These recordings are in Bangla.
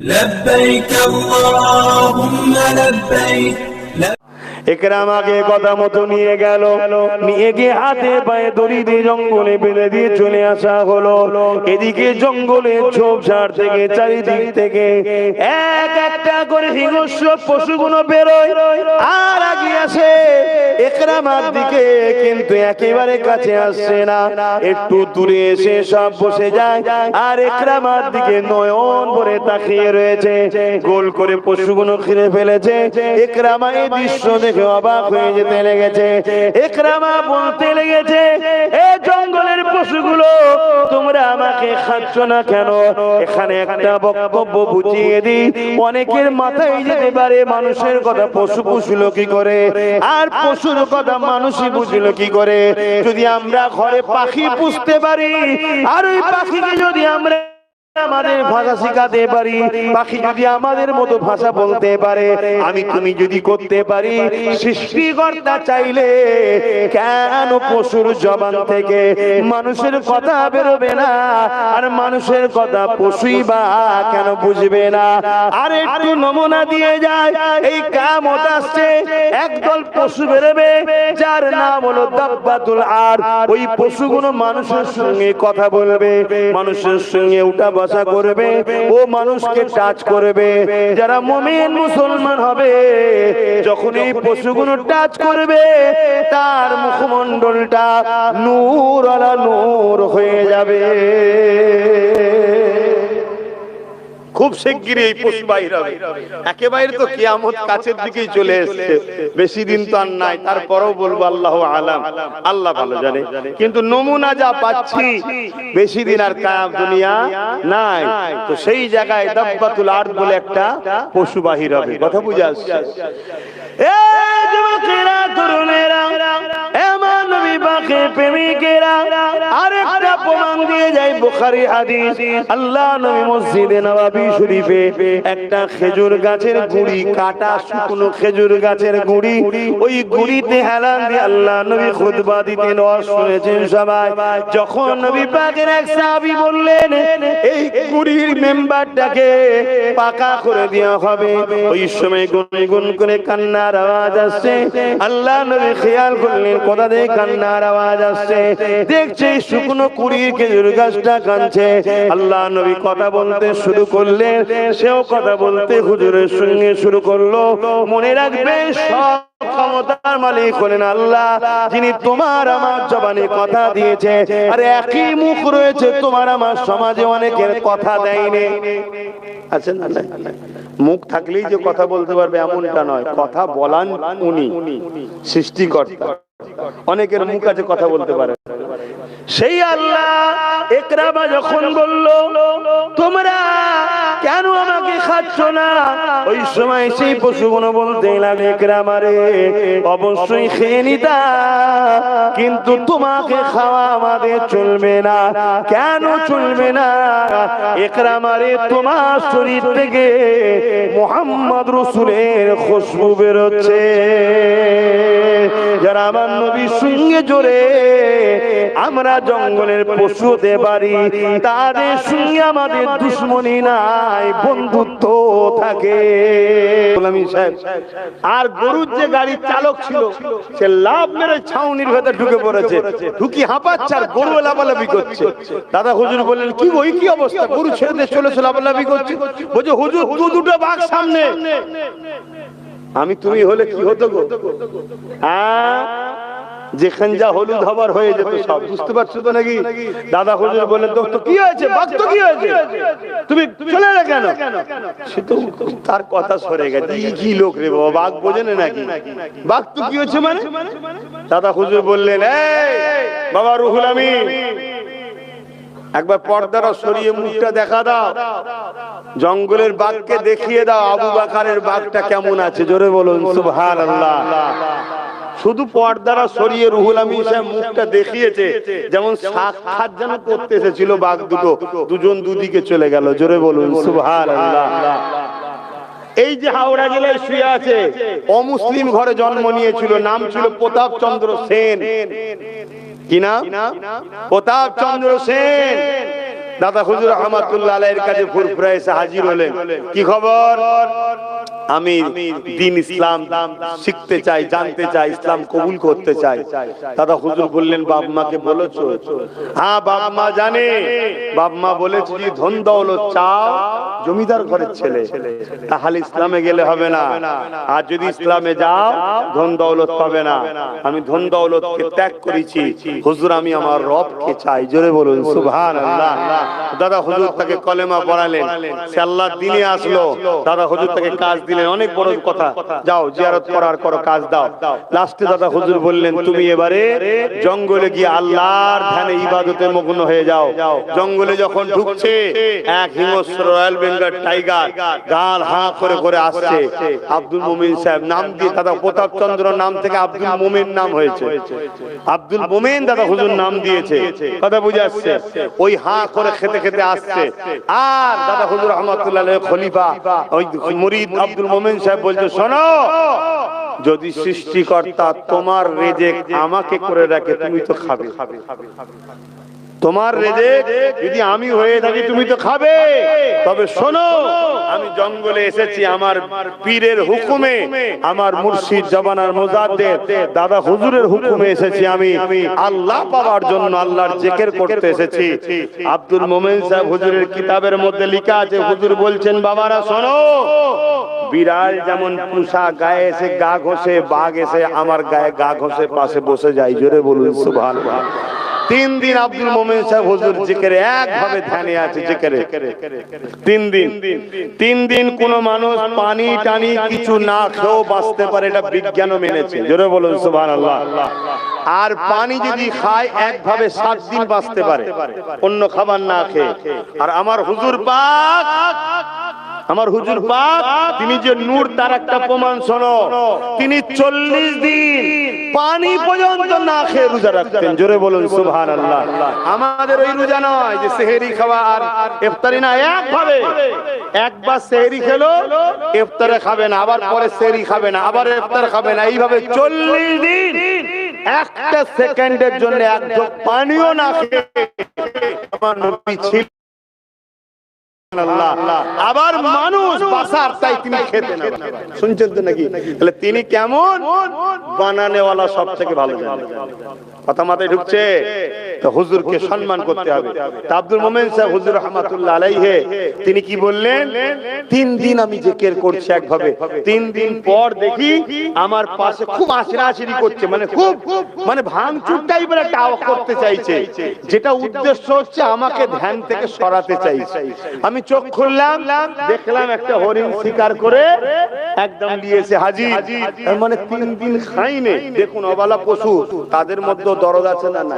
لبيك اللهم لبيك কথা মতো নিয়ে পায়ে দড়ি দিয়ে জঙ্গলে দিয়ে চলে আসা কিন্তু একেবারে কাছে আসছে না। একটু দূরে এসে সব বসে যায়। আর একরামার দিকে নয়ন ভরে তাকিয়ে রয়েছে। গোল করে পশুগুলো ঘিরে ফেলেছে। একরামা এই দৃশ্য দেখে অবাক হয়ে যেতে লেগেছে। একরামা বলতে লেগেছে, এ জঙ্গলের পশুগুলো, তোমরা আমাকে খাচ্ছ না কেন? এখানে একটা বক্তব্য বুঝিয়ে দিই। অনেকের মাথায় যেতে পারে মানুষের কথা, পশু পুষলো কি করে? আর পশুর কথা মানুষই বুঝলো কি করে? যদি আমরা ঘরে পাখি পুষতে পারি, আর ওই পাখিকে যদি আমরা আমাদের ভাষা শিখাতে পারি পাখি যদি আমাদের মতো ভাষা বলতে পারে আমি তুমি যদি করতে পারি সৃষ্টিকর্তা চাইলে কেন পশুর জবান থেকে মানুষের কথা বেরোবে না আর মানুষের কথা পশুই বা কেন বুঝবে না? আর একটু নমুনা দিয়ে যায় এই কামত আসছে একদল পশু বেরোবে যার নাম হলো দাব্বাতুল আর ওই পশুগুলো মানুষের সঙ্গে কথা বলবে মানুষের সঙ্গে উঠা বসা করবে, ও মানুষকে টাচ করবে, যারা মুমিন মুসলমান হবে, যখন এই পশুগুলো টাচ করবে, তার মুখমণ্ডলটা নূর আলা নূর হয়ে যাবে। খুব শিগগিরই এই পশু বাহির হবে। একেবারে তো কিয়ামত কাছের দিকেই চলে এসেছে। বেশি দিন তো আর নাই, তারপরেও বলব আল্লাহ আলাম। আল্লাহ ভালো জানে। কিন্তু নমুনা যা পাচ্ছি, বেশি দিন আর কায়াম দুনিয়া নাই। তো সেই জায়গায় দাব্বাতুল আর্দ বলে একটা পশু বাহির হবে। কথা বুঝে আসছে। এ যুবকেরা, তরুণেরা এমন নবী প্রেমিকেরা আরেকটা প্রমাণ দিয়ে যায় বুখারী হাদিস। আল্লাহ নবী মসজিদে নববী শরীফে একটা খেজুর গাছের গুড়ি, কাটা শুকনো খেজুর গাছের গুড়ি, ওই গুড়িতে হেলান দিয়ে আল্লাহ নবী খুতবা দিতেন শুনেছেন সবাই। যখন নবী পাকের এক সাহাবী বললেন, এই গুড়ির মেম্বারটাকে পাকা করে দেওয়া হবে। ওই সময় গুনগুন করে কান্নার আওয়াজ আসছে। আল্লাহ নবী খেয়াল করলেন, কোথা থেকে কান্নার আওয়াজ আসছে। দেখছে শুকনো কুড়ির খেজুর গাছটা কাঁদছে। আল্লাহ নবী কথা বলতে শুরু করলেন। সেও কথা বলতে হুজুরের সঙ্গে শুরু করল। মনে রাখবে ক্ষমতার মালিক হলেন আল্লাহ। যিনি তোমার আমার জবানে কথা দিয়েছে। আর একই মুখ রয়েছে, তোমার আমার সমাজে অনেকের কথা দেয়নি। আছে না নাই? মুখ থাকলেই যে কথা বলতে পারবে এমনটা নয়। কথা বলান উনি, সৃষ্টিকর্তা। অনেকের মুখ আছে কথা বলতে পারে। সেই আল্লাহ একরামা যখন বলল, তোমরা কেন আমাকে খাচ্ছ না? ওই সময় সেই পশুগুলো বলতে এলাম একরামারে অবশ্যই খেয়ে নিতা, কিন্তু তোমাকে খাওয়া আমাদের চলবে না। কেন চলবে না? একরামারে তোমার শরীর থেকে মোহাম্মদ রসুলের খুশবু বেরোচ্ছে। যারা আমার নবীর সঙ্গে জোরে, আমরা জঙ্গলের পশু হতে তাদের সঙ্গে আমাদের দুশ্মনী নাই, বন্ধুত্ব থাকে। আর গরুর যে গাড়ির চালক ছিল, সে লাভ মেরে ছাউনির ভেতর ঢুকে পড়েছে, ঢুকি হাঁপাচ্ছে আর গরু লাফালাফি করছে। দাদা হুজুর বললেন, কি ওই কি অবস্থা? গরু ছেড়ে দিয়ে চলেছে লাফালাফি করছে? বলছে, হুজুর, দু দুটো বাঘ সামনে। আমি তুমি হলে কি হতো গো? হ্যাঁ? যেখান যা হলুদ হবার হয়ে যেত সব। বুঝতে পারছ তো নাকি? দাদা হুজুর বললেন তো কি হয়েছে? কি হয়েছে? তুমি চলে এলে কেন? সে তো তার কথা সরে গেছে। কি লোক রে বাবা বাঘ বোঝে না নাকি? বাঘ তো কি হয়েছে মানে? দাদা হুজুর বললেন এই বাবা রুহুল আমি একবার পর্দাটা সরিয়ে মুখটা দেখা দাও। জঙ্গলের বাঘকে দেখিয়ে দাও আবু বাকারের বাঘটা কেমন আছে? জোরে বলুন সুবহান আল্লাহ শুধু পর্দারা সরিয়ে রুহুল সাহেব মুখটা দেখিয়েছে, যেমন সাক্ষাৎ যেন করতে এসেছিল বাঘ দুটো, দুজন দুদিকে চলে গেল। জোরে বলুন সুবহান আল্লাহ এই যে হাওড়া জেলায় শুয়ে আছে, অমুসলিম ঘরে জন্ম নিয়েছিল, নাম ছিল প্রতাপ চন্দ্র সেন। কি নাম? প্রতাপ চন্দ্র সেন। দাদা হুজুর রহমাতুল্লাহ আলাইহির কাছে ফুরফুরা এসে হাজির হলেন। কি খবর? আমি দিন ইসলাম শিখতে চাই, জানতে চাই, ইসলাম কবুল করতে চাই। দাদা হুজুর বললেন, বাপ মাকে বলেছ? হ্যাঁ বাপ মা জানে। বাপ মা বলেছি ধন দৌলত চাও জমিদার ঘরের ছেলে, তাহলে ইসলামে গেলে হবে না। আর যদি ইসলামে যাও, ধন দৌলত পাবে না। আমি ধন দৌলতকে ত্যাগ করেছি। হুজুর, আমি আমার রবকে চাই। জোরে বলুন সুবহান আল্লাহ দাদা, হুজুর তাকে কলেমা পড়ালেন। সে আল্লাহ দিনে আসলো। দাদা, হুজুর তাকে কাজ দিলেন। অনেক বড় কথা। যাও, জিয়ারত করার করো, কাজ দাও। লাস্টে দাদা, হুজুর বললেন, তুমি এবারে জঙ্গলে গিয়ে আল্লাহর ধ্যানে ইবাদতে মগ্ন হয়ে যাও। জঙ্গলে যখন ঢুকছে, এক হিংস্র রয়্যাল বেঙ্গল টাইগার গাল হাঁ করে করে আসছে। আব্দুল মুমিন সাহেব, নাম দিয়ে দাদা প্রতাপ চন্দ্র নাম থেকে আব্দুল মুমিন নাম হয়েছে। আব্দুল মুমিন দাদা হুজুর নাম দিয়েছে। কথা বুঝে আসছে? ওই হাঁ করে খেতে খেতে আসছে। আর দাদা হুজুর রহমতুল্লাহ খলিফা, ওই মুরিদ আব্দুল মোমেন সাহেব বলছে, শোনো, যদি সৃষ্টিকর্তা তোমার রেজেক আমাকে করে রাখে, তুমি তো খাবে খাবে খাবে খাবে। তোমার রেজেক যদি আমি হয়ে থাকি তুমি তো খাবে। তবে শোনো আমি জঙ্গলে এসেছি আমার পীরের হুকুমে আমার মুর্শিদ জবানার মোজাদ্দের দাদা হুজুরের হুকুমে এসেছি আমি আল্লাহ পাওয়ার জন্য আল্লাহর জেকের করতে এসেছি। আব্দুল মোমেন সাহেব হুজুরের কিতাবের মধ্যে লেখা আছে হুজুর বলছেন বাবারা শোনো বিড়াল যেমন পুষা গায়ে এসে গা ঘষে বাঘ এসে আমার গায়ে গা ঘষে পাশে বসে যায়। জোরে বলুন সুবহানাল্লাহ তিন দিন আব্দুল মোমেন সাহেব হুজুর জিকেরে একভাবে ধ্যানে আছে জিকেরে। তিন দিন। তিন দিন কোন মানুষ পানি টানি কিছু না খেয়েও বাঁচতে পারে এটা বিজ্ঞানও মেনেছে। জোরে বলুন, সুবহানাল্লাহ। আর পানি যদি খায়, একভাবে সাত দিন বাঁচতে পারে। অন্য খাবার না খেয়ে। আর আমার হুজুর পাক, আমার হুজুর পাক, তিনি যে নূর তার একটা প্রমাণ শোনো। তিনি চল্লিশ দিন পানি পর্যন্ত না খেয়ে রোজা রাখতেন। জোরে বলুন সুবহান আল্লাহ আমাদের ওই রোজা নয় যে সেহেরি খাওয়া আর ইফতারি না একভাবে। একবার সেহেরি খেলো ইফতারে খাবে না আবার পরে সেহেরি খাবে না আবার ইফতার খাবে না। এইভাবে চল্লিশ দিন একটা সেকেন্ডের জন্য এক পানিও না খেয়ে। আমার নবী ছিল। আবার মানুষ তাই তিনি খেতে শুনছেন নাকি? তাহলে তিনি কেমন? ভালো কথা মাথায় ঢুকছে? হুজুরকে সম্মান করতে হবে। আব্দুল মোমেন সাহেব হুজুর রহমাতুল্লাহ আলাইহে, তিনি কি বললেন? তিন দিন আমি জেকের করছি একভাবে। তিন দিন পর দেখি আমার পাশে খুব আশরাশিরি করছে মানে খুব মানে ভাঙচুর টাইপের একটা আওয়াজ করতে চাইছে, যেটা উদ্দেশ্য হচ্ছে আমাকে ধ্যান থেকে সরাতে চাইছে। আমি চোখ খুললাম, দেখলাম একটা হরিণ শিকার করে একদম দিয়েছে হাজি মানে তিন দিন খাইনি। দেখুন, অবালা পশু, তাদের মধ্যে দরদ আছে না না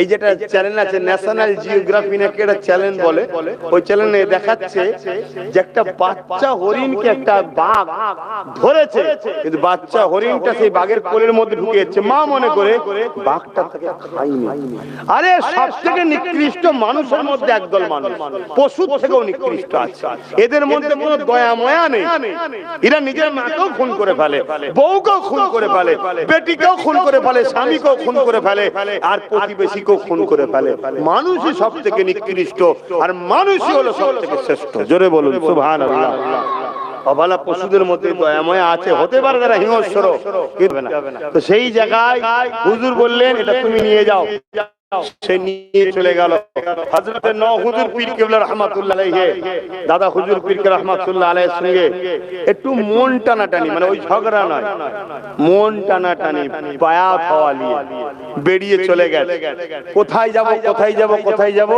এই যেটা চ্যানেল আছে ন্যাশনাল জিওগ্রাফি নাকি একটা চ্যানেল বলে, ওই চ্যানেলে দেখাচ্ছে যে একটা বাচ্চা হরিণকে একটা বাঘ ধরেছে। কিন্তু বাচ্চা হরিণটা সেই বাঘের কোলের মধ্যে ঢুকেছে মা মনে করে, বাঘটা তাকে খাইনি আরে সব থেকে নিকৃষ্ট মানুষের মধ্যে একদল মানুষ। পশু থেকেও নিকৃষ্ট আছে। এদের মধ্যে কোনো দয়া, ময়া নেই। এরা নিজের মাকেও খুন করে ফেলে, বউকেও খুন করে ফেলে বেটিকেও খুন করে ফেলে, স্বামীকেও খুন করে ফেলে, আর প্রতিবেশীকেও খুন করে ফেলে। মানুষই সব থেকে নিকৃষ্ট, আর মানুষই হলো সব থেকে শ্রেষ্ঠ। জোরে বলুন আল্লাহ অবালা পশুদের মধ্যে দয়াময় আছে, হতে পারে তারা হিংস্র। তো সেই জায়গায় হুজুর বললেন, এটা তুমি নিয়ে যাও। সে নিয়ে চলে গেল। হযরতে ন হুজুর পীর কেবলা রহমাতুল্লাহ আলাইহে, দাদা হুজুর পীর কে রহমাতুল্লাহ আলাইহির সঙ্গে একটু মন টানাটানি মানে ওই ঝগড়া নয়, মন টানাটানি পায়া খাওয়া নিয়ে বেরিয়ে চলে গেছে। কোথায় যাব কোথায় যাব কোথায় যাব?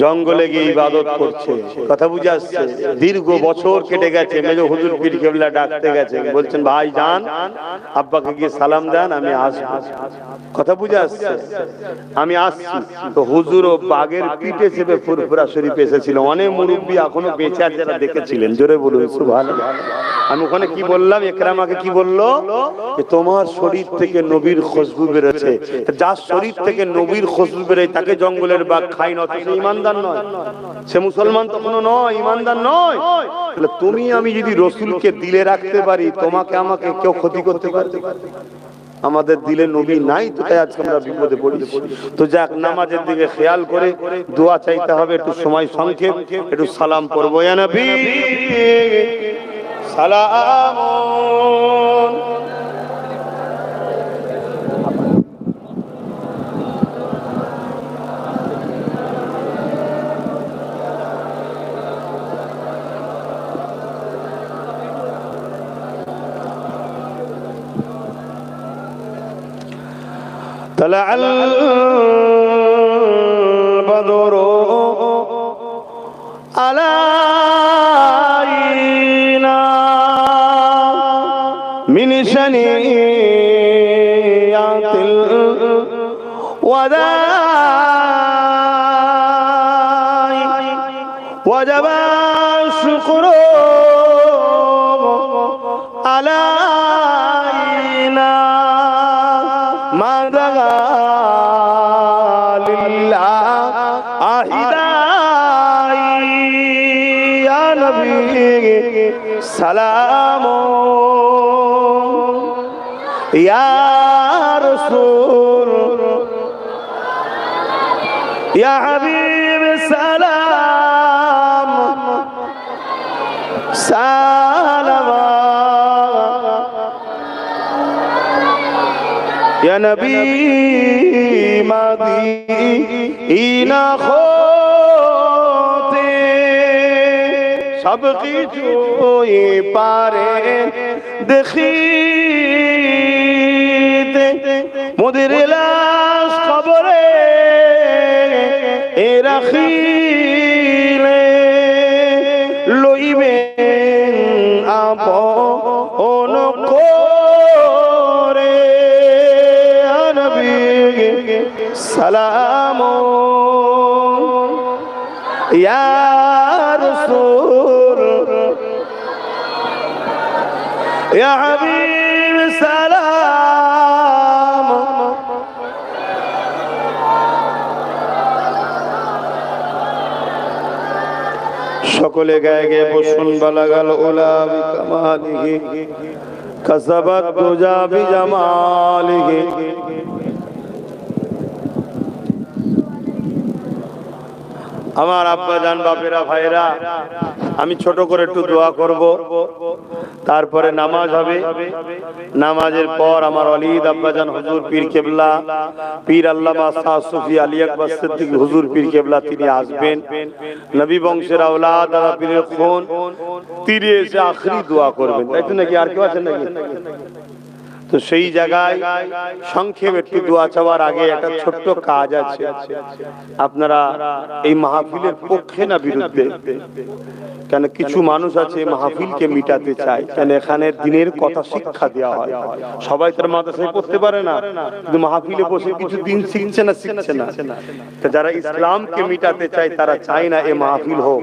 জঙ্গলে গিয়ে ইবাদত করছে। কথা বুঝে আসছে? দীর্ঘ বছর কেটে গেছে। মেজ হুজুর পীর কেবলা ডাকতে গেছে। বলছেন, ভাই, যান। আব্বাকে গিয়ে সালাম দেন, আমি আসব। কথা বুঝে আসছে? আমি আসছি। তো হুজুর ও বাগের পিঠে চেপে ফুরফুরা শরীফ এসেছিল। অনেক মুরব্বী এখনও বেঁচে আছে যারা দেখেছিলেন। জোরে বলুন ভালো আমি ওখানে কি বললাম? একরামাকে কি বলল? যে তোমার শরীর থেকে নবীর খুশবু বেরোচ্ছে। যার শরীর থেকে নবীর খুশবু বেরোয়, তাকে জঙ্গলের বাঘ খাই না সে ইমানদার নয়। সে মুসলমান তো কোনো নয়, ইমানদার নয়। তাহলে তুমি আমি যদি রসুলকে দিলে রাখতে পারি, তোমাকে আমাকে কেউ ক্ষতি করতে পারবে? আমাদের দিলে নবী নাই তো তাই আজকে আমরা বিপদে পড়েছি তো যাক, নামাজের দিকে খেয়াল করে দোয়া চাইতে হবে, একটু সময় সংক্ষেপ, একটু সালাম নবী, সালাম طلع البدر علينا من شنيعة الوداع. ইয়া হাবিব সালাম। সালাম। ইয়া নবী মদিনা খোতে সব কিছু পারে দেখি মোদের লা রাখিলে লইবেন আপন করে নবী সালাম। ইয়া রাসূল। ইয়া হাবিব। সকলে গায়ে গে বসুন, বালাগাল ওলা বিকামালিহি কাসাবাত দুজা বিজামালিহি আমার আব্বা জান বাপেরা ভাইরা আমি ছোট করে একটু দোয়া করব। তারপরে নামাজ হবে। নামাজের পর আমার অলিদ আব্বাজান হুজুর পীর কেবলা, পীর আল্লামা শাহ সুফি আলী আকবর সিদ্দিক হুজুর পীর কেবলা তিনি আসবেন। নবী বংশের আওলাদ, দাদা পীরের তীরে এসে আখরি দোয়া করবেন। তাই তো নাকি? আর কেউ আছেন নাকি? তো সেই জায়গায় সংক্ষেপ একটু দোয়া চাওয়ার আগে একটা ছোট্ট কাজ আছে। আপনারা এই মাহফিলের পক্ষে না বিরুদ্ধে? কেন কিছু মানুষ আছে মাহফিলকে মিটাতে চায়, কেন এখানে দিনের কথা শিক্ষা দেওয়া হয়। সবাই তার মাদ্রাসায় পড়তে পারে না, কিন্তু মাহফিলে বসে কিছু দিন শিখছে না শিখছে না। তো যারা ইসলামকে মিটাতে চায়, তারা চায় না এ মাহফিল হোক।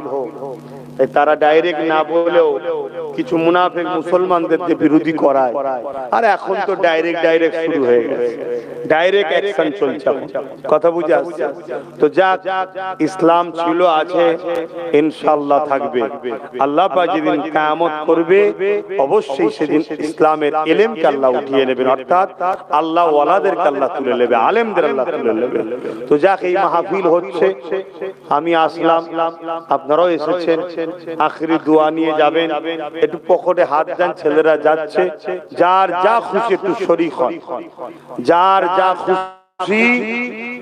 তারা ডাইরেক্ট না বলেও কিছু মুনাফেক মুসলমানদেরকে বিরোধী করায়। আর এখন তো ডাইরেক্ট ডাইরেক্ট শুরু হয়ে গেছে। ডাইরেক্ট অ্যাকশন চলছে কথা তো ইসলাম ছিল, আছে, ইনশাআল্লাহ থাকবে। আল্লাহ পাক যেদিন কিয়ামত করবে, অবশ্যই সেদিন ইসলামের এলেমকে আল্লাহ উঠিয়ে নেবেন। অর্থাৎ আল্লাহ ওয়ালাদেরকে আল্লাহ তুলে নেবে, আলেমদের আল্লাহ তুলে নেবে। তো যাক, এই মাহফিল হচ্ছে। আমি আসলাম। আপনারাও এসেছেন। আখরি দোয়া নিয়ে যাবেন। একটু পকেটে হাত দেন, ছেলেরা যাচ্ছে। যার যা খুশি একটু শরীক হন। যার যা খুশি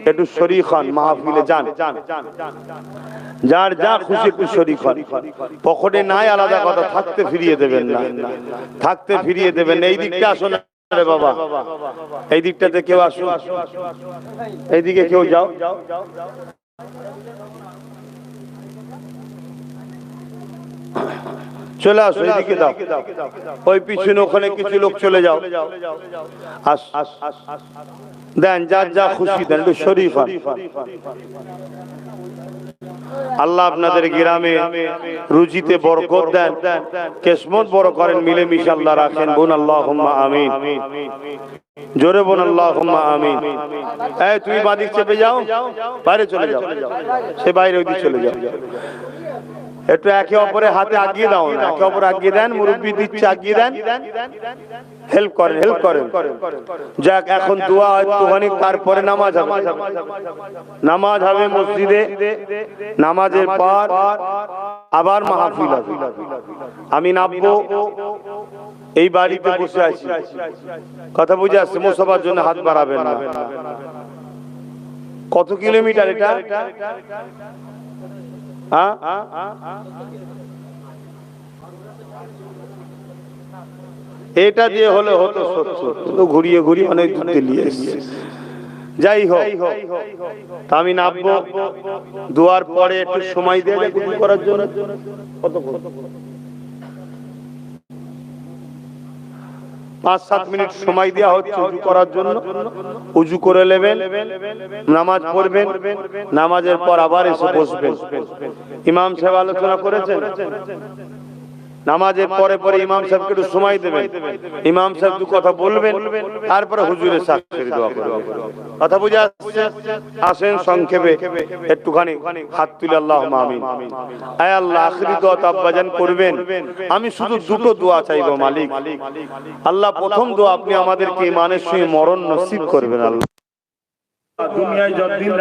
একটু শরীক হন, মাহফিলে যান। যার যা খুশি একটু শরীক হন। পকেটে নাই আলাদা কথা, থাকতে ফিরিয়ে দেবেন না। থাকতে ফিরিয়ে দেবেন এই দিকটা আসুন রে বাবা। এই দিকটাতে কেউ আসুন এইদিকে কেউ যাও। চলে আসো এদিকে দাও। ওই পিছনে ওখানে কিছু লোক চলে যাও। আস দেন যার যা খুশি দেন একটু শরীফ আল্লাহ আপনাদের গ্রামে রুজিতে বরকত দেন। কেসমত বড় করেন মিলে আল্লাহ রাখেন। বোন আল্লাহ আমিন। জোরে বোন আল্লাহ আমিন। এই তুমি বাদিক চেপে যাও। বাইরে চলে যাও। সে বাইরে ওই চলে যাও। একটু একে অপরে হাতে আগিয়ে দাও না। একে অপরে আগিয়ে দেন, মুরব্বী দিচ্ছে, আগিয়ে দেন। হেল্প করেন হেল্প করেন। যাক, এখন দোয়া একটুখানি, তারপরে নামাজ হবে। নামাজ হবে মসজিদে। নামাজের পর আবার মাহফিল হবে। আমি নামবো, এই বাড়িতে বসে আছি। কথা বুঝে আসছে মোসবার জন্য হাত বাড়াবেন না। কত কিলোমিটার এটা? এটা দিয়ে হলে হতো সত্য ঘুরিয়ে ঘুরিয়ে অনেক দূর দিয়ে এসছে। যাই হোক আমি নামবো। দুয়ার পরে একটু সময় দিয়ে করার জন্য। কতক্ষণ? পাঁচ সাত মিনিট সময় দেওয়া হচ্ছে উজু করার জন্য। উজু করে নেবেন, নামাজ পড়বেন, নামাজের পর আবার এসে বসবেন। ইমাম সাহেব আলোচনা করেছেন? নামাজের পরে পরে ইমাম সাহেবকে একটু সময় দেবেন। ইমাম সাহেব দু কথা বলবেন তারপরে হুজুরের সাক্ষী দোয়া করবেন। কথা বুঝে আসছে? আসেন সংক্ষেপে একটুখানি হাত তুলে আল্লাহ আমিন। আয় আল্লাহ আখরি দোয়া তো আব্বাজান করবেন। আমি শুধু দুটো দোয়া চাইব মালিক। আল্লাহ প্রথম দোয়া আপনি আমাদেরকে ইমানের সঙ্গে মরণ নসিব করবেন আল্লাহ। দুনিয়ায় যতদিন